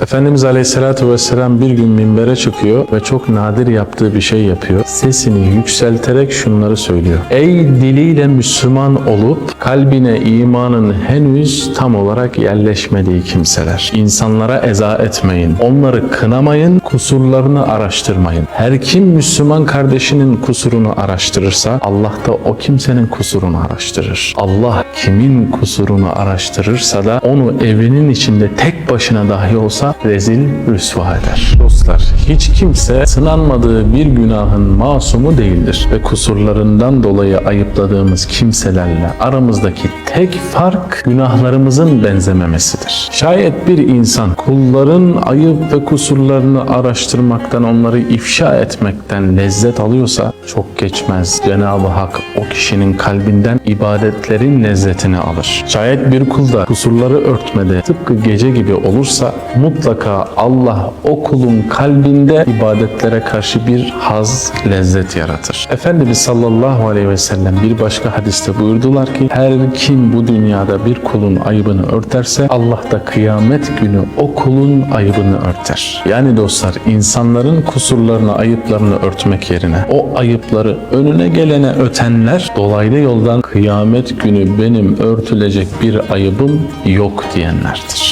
Efendimiz Aleyhisselatü Vesselam bir gün minbere çıkıyor ve çok nadir yaptığı bir şey yapıyor. Sesini yükselterek şunları söylüyor. Ey diliyle Müslüman olup kalbine imanın henüz tam olarak yerleşmediği kimseler. İnsanlara eza etmeyin. Onları kınamayın, kusurlarını araştırmayın. Her kim Müslüman kardeşinin kusurunu araştırırsa Allah da o kimsenin kusurunu araştırır. Allah kimin kusurunu araştırırsa da onu evinin içinde tek başına dahi olsa rezil rüsva eder. Dostlar hiç kimse sınanmadığı bir günahın masumu değildir ve kusurlarından dolayı ayıpladığımız kimselerle aramızdaki tek fark günahlarımızın benzememesidir. Şayet bir insan kulların ayıp ve kusurlarını araştırmaktan, onları ifşa etmekten lezzet alıyorsa çok geçmez. Cenab-ı Hak o kişinin kalbinden ibadetlerin lezzetini alır. Şayet bir kulda kusurları örtmede tıpkı gece gibi olursa mutlaka Allah o kulun kalbinde ibadetlere karşı bir haz, lezzet yaratır. Efendimiz sallallahu aleyhi ve sellem bir başka hadiste buyurdular ki her kim bu dünyada bir kulun ayıbını örterse Allah da kıyamet günü o kulun ayıbını örter. Yani dostlar insanların kusurlarını, ayıplarını örtmek yerine o ayıpları önüne gelene ötenler dolaylı yoldan kıyamet günü benim örtülecek bir ayıbım yok diyenlerdir.